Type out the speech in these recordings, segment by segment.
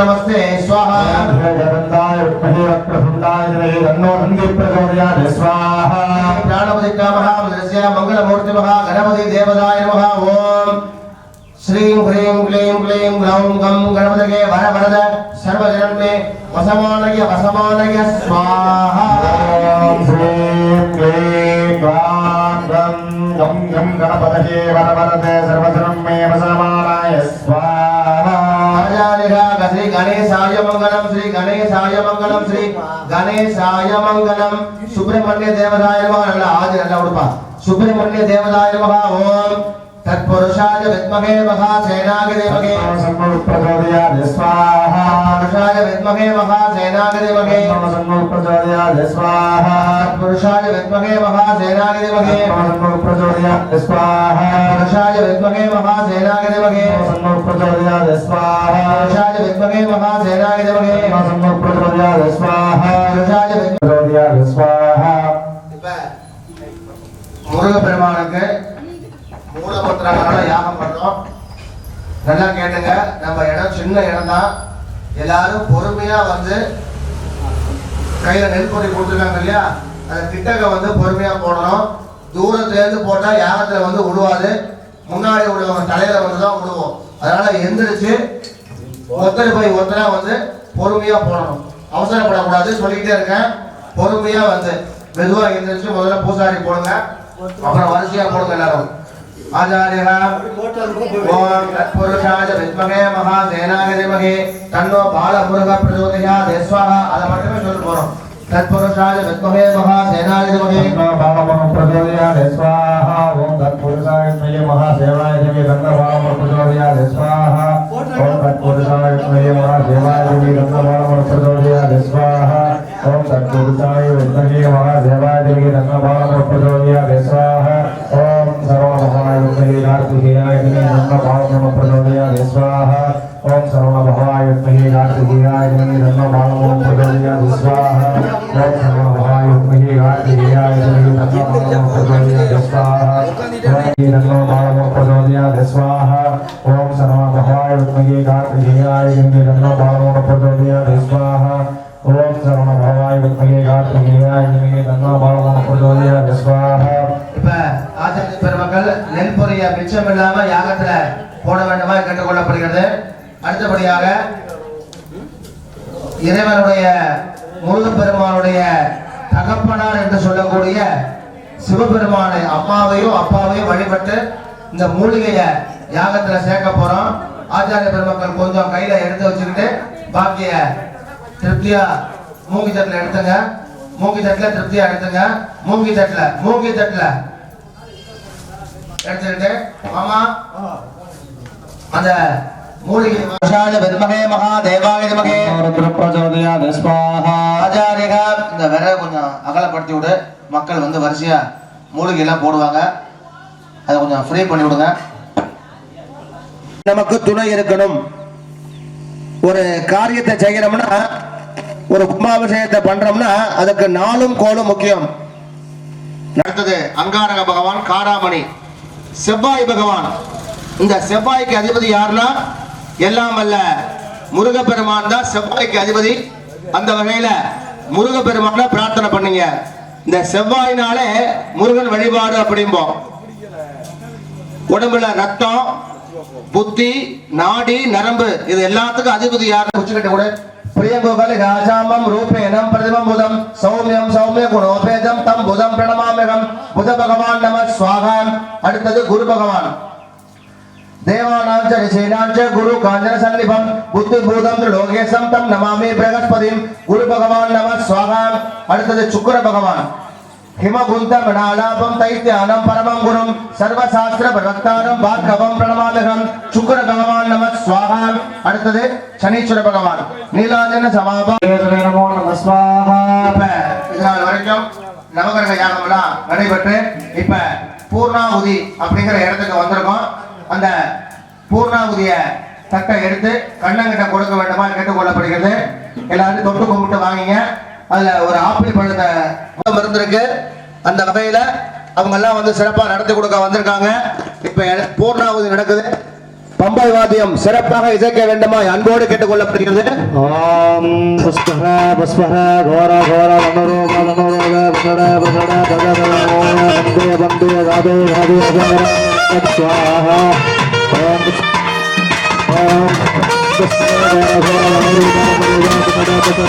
नमस्ते स्वाहा जगन्ताय विद्महे वक्रतुण्डाय धीमहि तन्नो नन्दी प्रचोदयात् स्वाहा प्राणपतिका महामृतस्य मङ्गलमूर्तिमः गणपति देवताय नमः ॐ श्रीं ह्रीं क्लीं क्लीं ग्लौं गं गणपतये वरवरद सर्वजनन्मे वसमानय वसमानय स्वाहा ॐ श्रीं क्लीं ग्लां गं गं गं गणपतये वरवरदे सर्वधनं मे वसमानाय स्वाहा గణేశాయ మంగళం శ్రీ గణేశాయ మంగళం శ్రీ గణేశాయ మంగళం సుబ్రహ్మణ్య దేవదాయ నల్ల ఆది నల్ల ఉడుప సుబ్రహ్మణ్య దేవదాయ ఓం சுப்பிரமணிய தேவதாய நமः ஓம் தத்புருஷாய வித்மகே மகாசேனாய தேவகே सम्मो प्रचोदयात् स्वाहा पुरुषाय विद्महे महासेनाय देवगे सम्मो प्रचोदयात् स्वाहा पुरुषाय विद्महे महासेनाय देवगे सम्मो प्रचोदयात् स्वाहा पुरुषाय विद्महे महासेनाय देवगे सम्मो प्रचोदयात् स्वाहा पुरुषाय विद्महे महासेनाय देवगे सम्मो प्रचोदयात् स्वाहा पुरुषाय विद्महे प्रचोदयात् स्वाहा முருகப்பெருமானுக்கு பத்திரங்களால யாகம் பண்றோம் நல்லா கேட்டுங்க. நம்ம இடம் சின்ன இடம் தான் எல்லாரும் பொறுமையா வந்து கையில நெல் பொடி கொடுத்துருக்காங்க இல்லையா? அந்த கிட்டக வந்து பொறுமையா போடணும். தூரத்துலேருந்து போட்டால் போட்டா யாகத்துல வந்து விடுவாது முன்னாடி உள்ளவங்க தலையில வந்து தான் விடுவோம் அதனால எந்திரிச்சு ஒருத்தர் போய் ஒருத்தரா வந்து பொறுமையா போடணும். அவசரப்படக்கூடாது. சொல்லிக்கிட்டே இருக்கேன். பொறுமையா வந்து மெதுவா எந்திரிச்சு முதல்ல பூசாரி போடுங்க. அப்புறம் வரிசையா போடுங்க எல்லாரும். आचार्यः ॐ तत्पुरुषाय विद्महे महासेनागतिमहे तन्नो बालपुरुषः प्रचोदयात् स्वाहा अलमटमे शुरुपूर्वं तत्पुरुषाय विद्महे महासेनागतिमहे। तन्नो बालपुरुषः प्रचोदयात् स्वाहा ॐ तत्पुरुषाय विद्महे महासेनागतिमहे तन्नो बालपुरुषः प्रचोदयात् स्वाहा। ॐ तत्पुरुषाय विद्महे महासेनागतिमहे तन्नो बालपुरुषः प्रचोदयात् स्वाहा। ॐ तत्पुरुषाय विद्महे महासेनागतिमहे तन्नो बालपुरुषः प्रचोदयात् स्वाहा। రంగపాలమునోదయాయ స్వాహ ఓం సర్వభవాయ మహే గాత్రియాయ రంగపాలమునోదయాయ స్వాహ ఓం సర్వభవాయ మహే గాత్రియాయ రంగపాలమునోదయాయ స్వాహ రంగపాలమునోదయాయ స్వాహ ఓం సర్వభవాయ మహే గాత్రియాయ రంగపాలమునోదయాయ స్వాహ மிச்சம் இல்லாம யாகத்துல போட வேண்டுமா? கேட்டுக்கொள்ளப்படுகிறது. அடுத்தபடியாக இறைவனுடைய முருகப்பெருமானுடைய தகப்பனார் என்று சொல்லக்கூடிய சிவபெருமானை அம்மாவையும் அப்பாவையும் வழிபட்டு இந்த மூலிகைய யாகத்துல சேர்க்க போறோம். ஆச்சாரிய பெருமக்கள் கொஞ்சம் கையில எடுத்து வச்சுக்கிட்டு பாக்கிய திருப்தியா மூங்கி தட்டுல எடுத்துங்க. மூங்கி தட்டுல திருப்தியா எடுத்துங்க. மூங்கி தட்டுல மூங்கி தட்டுல. எடுத்துக்கிட்டு மாமா அந்த மூலிகை விஷால பெருமகே மகா தேவாய நமகே ருத்ர இந்த விரலை கொஞ்சம் அகலப்படுத்தி விடு மக்கள் வந்து வரிசையா மூலிகைலாம் போடுவாங்க. அதை கொஞ்சம் ஃப்ரீ பண்ணி விடுங்க நமக்கு துணை இருக்கணும். ஒரு காரியத்தை செய்யணும்னா ஒரு கும்பாபிஷேகத்தை பண்றோம்னா அதுக்கு நாளும் கோலும் முக்கியம். அடுத்தது அங்காரக பகவான் காராமணி. செவ்வாய் பகவான். இந்த செவ்வாய்க்கு அதிபதி யாருன்னா? எல்லாம் அல்ல. முருகப்பெருமான் தான் செவ்வாய்க்கு அதிபதி. அந்த வகையில முருகப்பெருமான பிரார்த்தனை பண்ணுங்க. இந்த செவ்வாயினாலே முருகன் வழிபாடு அப்படிம்போம். உடம்புல ரத்தம் புத்தி நாடி நரம்பு இது எல்லாத்துக்கும் அதிபதி யாருன்னு வச்சுக்கிட்டு கூட பிரியங்கோகல் ராஜாமம் ரூபேணம் பிரதிமம் சௌமியம் சௌமிய குணோபேதம் தம் புதம் பிரணமாமிகம் புத பகவான் நம ஸ்வாகாம் அடுத்தது குரு பகவான் தேவானாஞ்ச ரிஷீனாஞ்ச குரு காஞ்சன சன்னிபம் புத்தி பூதம் லோகேசம் தம் நமாமி பிரகஸ்பதிம் குரு பகவான் நம ஸ்வாகாம் அடுத்தது சுக்கர பகவான் ஹிமகுந்த மணாலாபம் தைத்தியானம் பரமம் குரும் சர்வசாஸ்திர பிரவக்தாரம் பாத்கவம் பிரணமாமிகம் சுக்கிர அடுத்தது சனீஸ்வர பகவான். நீலாஜன சமாபம் இதனால் வரைக்கும் நவகிரக யாகம்லாம் நடைபெற்று இப்ப பூர்ணாவுதி அப்படிங்கிற இடத்துக்கு வந்திருக்கோம். அந்த பூர்ணாவுதிய தட்டை எடுத்து கண்ணங்கிட்ட கொடுக்க வேண்டுமா கேட்டுக்கொள்ளப்படுகிறது. எல்லாரும் தொட்டு கும்பிட்டு வாங்கிங்க. அதுல ஒரு ஆப்பிள் பழத்தை மருந்திருக்கு அந்த வகையில அவங்க எல்லாம் வந்து சிறப்பாக நடத்தி கொடுக்க வந்திருக்காங்க. இப்ப பூர்ணாவுதி நடக்குது. பம்பாய் வாத்தியம் சிறப்பாக இசைக்க வேண்டுமா அன்போடு கேட்டுக்கொள்ளப்படுகிறது. ஆம். புஷ்பர புஷ்பர கோர கோர மனோரோக மனோரோக வந்தே வந்தே ராதே ராதே ராதே ஓம் ஓம் புஷ்பர கோர மனோரோக மனோரோக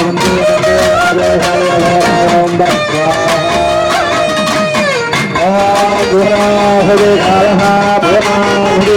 வந்தே வந்தே ராதே ராதே భూమాహుదే కాళ భూమాహుదే